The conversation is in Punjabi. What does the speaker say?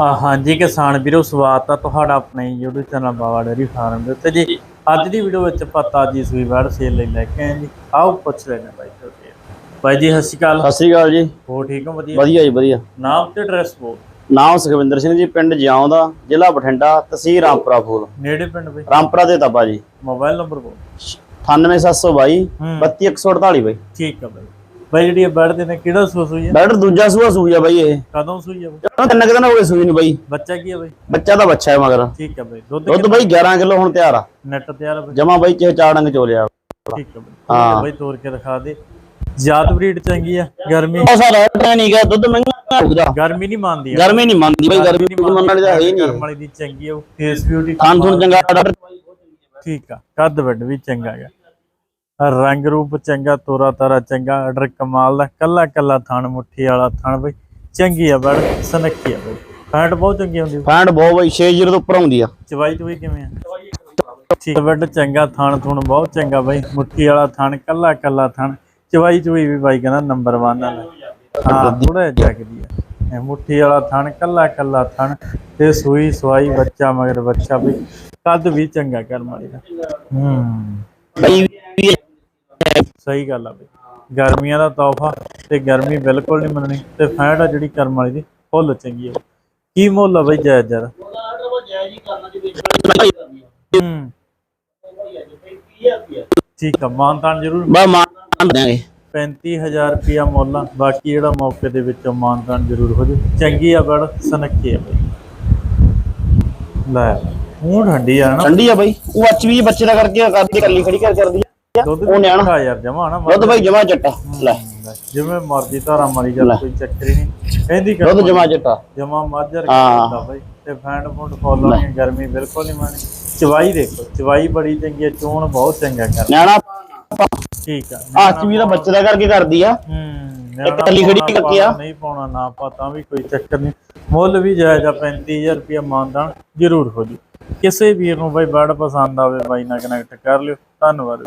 ਹਾਂਜੀ ਕਿਸਾਨ ਵੀਰੋ ਸਵਾਗਤ ਆ ਤੁਹਾਡਾ ਆਪਣੇ YouTube channel Bawa dairy farm ਦੇ ਉੱਤੇ ਜੀ। ਅੱਜ ਦੀ ਵੀਡੀਓ ਵਿੱਚ ਪਤਾ ਜੀ ਸੂਈ ਵੜ ਸੇਲ ਲਈ ਲੈ ਕੇ ਆਏ ਜੀ। ਆਓ ਪੁੱਛ ਲੈਣੇ ਬਾਈ ਤੋਂ ਜੀ ਬਾਈ ਜੀ ਸਤਿ ਸ਼੍ਰੀ ਅਕਾਲ। ਸਤਿ ਸ੍ਰੀ ਅਕਾਲ ਜੀ। ਹੋ ਠੀਕ ਹੋ? ਵਧੀਆ। ਵਧੀਆ ਜੀ ਵਧੀਆ। ਨਾਮ ਤੇ ਐਡਰੈਸ ਬੋਲ। ਨਾਮ ਸੁਖਵਿੰਦਰ ਸਿੰਘ ਜੀ ਪਿੰਡ ਜਿਉਂ ਦਾ ਜ਼ਿਲ੍ਹਾ ਬਠਿੰਡਾ ਤਹਿਸੀਲ ਰਾਮਪੁਰਾ ਫੂਲ। ਨੇੜੇ ਪਿੰਡ ਬਈ? ਰਾਮਪੁਰਾ ਦੇ ਤਬਾ ਜੀ। ਮੋਬਾਈਲ ਨੰਬਰ ਬੋਲ। 98722 ਹੂੰ। 32148 ਬਾਈ। ਠੀਕ ਆ ਬਾਈ। ਬਾਈ ਜਿਹੜੀ ਇਹ ਬੈਡ ਦੇ ਨੇ ਕਿਹੜਾ ਸੂ ਸੂਈ ਹੈ? ਬੈਡਰ ਦੂਜਾ ਸੂਆ ਸੂਈ ਆ ਬਾਈ ਇਹ। ਕਦੋਂ ਸੂਈ ਹੈ ਬਾਈ? ਚਲੋ ਤਿੰਨ ਕੁ ਦਿਨ ਹੋ ਗਏ ਸੂਈ ਨੂੰ ਬਾਈ। ਬੱਚਾ ਕੀ ਹੈ ਬਾਈ? ਬੱਚਾ ਦਾ ਬੱਚਾ ਹੈ ਮਗਰ। ਠੀਕ ਆ ਬਾਈ। ਦੁੱਧ ਦੁੱਧ ਬਾਈ 11 ਕਿਲੋ ਹੁਣ ਤਿਆਰ ਆ। ਨੈਟ ਤਿਆਰ ਆ ਬਾਈ? ਜਮਾ ਬਾਈ ਚੇ ਚਾਰ ਡੰਗ ਚੋਲਿਆ ਠੀਕ ਆ ਬਾਈ। ਹਾਂ। ਹਾਂ। ਬਾਈ ਤੋੜ ਕੇ ਦਿਖਾ ਦੇ। ਜਾਤ ਬਰੀਡ ਚੰਗੀ ਆ ਗਰਮੀ। ਬਹੁਤ ਸਾਰਾ ਟ੍ਰੇਨਿੰਗ ਆ ਦੁੱਧ ਮਹਿੰਗਾ ਹੋਊਗਾ ਗਰਮੀ ਨਹੀਂ ਮੰਨਦੀ ਆ। ਗਰਮੀ ਨਹੀਂ ਮੰਨਦੀ ਬਾਈ ਗਰਮੀ ਮੰਨਣ ਵਾਲੀ ਤਾਂ ਹੈ ਹੀ ਨਹੀਂ ਗਰਮ ਵਾਲੀ ਦੀ ਚੰਗੀ ਆ ਫੇਸ ਬਿਊਟੀ ਖਾਣ ਥੁਣ ਚੰਗਾ। ਡਾਕਟਰ ਠੀਕ ਆ ਕੱਦ ਵੱਡ ਵੀ ਚੰਗਾ ਹੈ ਰੰਗ ਰੂਪ ਚੰਗਾ ਤੋਰਾ ਤਾਰਾ ਚੰਗਾ ਆਰਡਰ ਕਮਾਲ ਦਾ ਕੱਲਾ ਕੱਲਾ ਥਣ ਮੁੱਠੀ ਵਾਲਾ ਥਣ ਬਈ। ਚੰਗੀ ਆ ਬੜ ਸਨੱਖੀ ਆ ਬਈ। ਫੈਟ ਬਹੁਤ ਚੰਗੀ ਹੁੰਦੀ ਫੈਂਡ ਬਹੁਤ ਬਾਈ 60 ਤੋਂ ਉੱਪਰ ਆਉਂਦੀ ਆ। ਚਵਾਈ ਚਵਾਈ ਕਿਵੇਂ ਆ? ਠੀਕ ਵੱਡ ਚੰਗਾ ਥਣ ਥੁਣ ਬਹੁਤ ਚੰਗਾ ਬਈ। ਮੁੱਠੀ ਵਾਲਾ ਥਣ ਕੱਲਾ ਕੱਲਾ ਥਣ। ਚਵਾਈ ਚਵਾਈ ਵੀ ਬਾਈ ਕਹਿੰਦਾ ਨੰਬਰ 1 ਆ ਹਾਂ ਥੋੜਾ ਜਿਹਾ ਜਗਦੀ ਆ। ਇਹ ਮੁੱਠੀ ਵਾਲਾ ਥਣ ਕੱਲਾ ਕੱਲਾ ਥਣ। ਤੇ ਸੂਈ ਸਵਾਈ ਬੱਚਾ ਮਗਰ ਬੱਚਾ ਵੀ ਕੱਦ ਵੀ ਚੰਗਾ ਕਰਮ ਵਾਲੀ ਦਾ। ਹੂੰ। ਬਾਈ ਵੀ ਸਹੀ ਗੱਲ ਆ ਬਈ। ਗਰਮੀਆਂ ਦਾ ਤੋਹਫਾ ਤੇ ਗਰਮੀ ਬਿਲਕੁਲ ਨਹੀਂ ਮੰਨਣੀ ਤੇ ਫੈਟ ਆ ਜਿਹੜੀ ਕਰਮ ਵਾਲੀ ਦੀ ਫੁੱਲ ਚੰਗੀ ਆ ਕੀ ਮੁੱਲ ਆ ਬਈ ਜਾਇਜ਼ ਜਰਾ ਠੀਕ ਆ ਮਾਨਤਾਨ ਜ਼ਰੂਰ ਬਾ ਮਾਨ ਦਿਆਂਗੇ 35000 ਰੁਪਿਆ ਮੁੱਲ ਆ ਬਾਕੀ ਜਿਹੜਾ ਮੌਕੇ ਦੇ ਵਿੱਚੋਂ ਮਾਨਤਾਨ ਜ਼ਰੂਰ ਹੋ ਜੂ ਚੰਗੀ ਆ ਬੜ ਸਨੱਖੀ ਆ ਬਈ। ਲੈ ਮੂੰਹ ਠੰਡੀ ਆ ਨਾ। ਠੰਡੀ ਆ ਬਾਈ। ਉਹ ਅੱਛ ਵੀ ਬੱਚੇ ਦਾ ਕਰਕੇ ਕਰਦੀ ਕੱਲੀ ਖੜੀ ਕਰ ਕਰਦੀ ਦੁੱਧ ਉਹ ਨਿਆਣਾ। ਖਾ ਯਾਰ ਜਮਾ ਨਾ ਦੁੱਧ ਬਾਈ ਜਮਾ ਚੱਟਾ ਲੈ। ਜਿਵੇਂ ਮਰਜ਼ੀ ਧਾਰਾ ਮਾਰੀ ਜਾ ਕੋਈ ਚੱਕਰ ਹੀ ਨਹੀਂ। ਕਹਿੰਦੀ ਕਰ ਦੁੱਧ ਜਮਾ ਚੱਟਾ। ਜਮਾ ਮਾਝਰ। ਕਰਦਾ ਬਾਈ ਤੇ ਫੈਂਡ ਫੁੰਡ ਫੋਲੋ ਨਹੀਂ ਗਰਮੀ ਬਿਲਕੁਲ ਨਹੀਂ ਮਾਣੀ ਚਵਾਈ ਦੇਖੋ ਚਵਾਈ ਬੜੀ ਚੰਗੀ ਹੈ ਚੋਣ ਬਹੁਤ ਚੰਗਾ ਕਰ ਨਿਆਣਾ ਠੀਕ ਆ ਅੱਛ ਵੀ ਦਾ ਬੱਚੇ ਦਾ ਕਰਕੇ ਕਰਦੀ ਆ? ਹੂੰ ਇੱਕ ਕੱਲੀ ਖੜੀ ਕੱਟੀ ਆ। ਨਹੀਂ ਪਾਉਣਾ ਨਾ ਪਤਾ ਵੀ ਕੋਈ ਚੱਕਰ ਨਹੀਂ। ਮੁੱਲ ਵੀ ਜਾਇਜ਼ ਆ 35000 ਰੁਪਇਆ ਮਾਨਦਾਨ ਜ਼ਰੂਰ ਹੋ ਜੂ ਕਿਸੇ ਵੀਰ ਨੂੰ ਬਾਈ ਬੜ ਪਸੰਦ ਆਵੇ ਬਾਈ ਨਾਲ ਕਨੈਕਟ ਕਰ ਲਿਓ। ਧੰਨਵਾਦ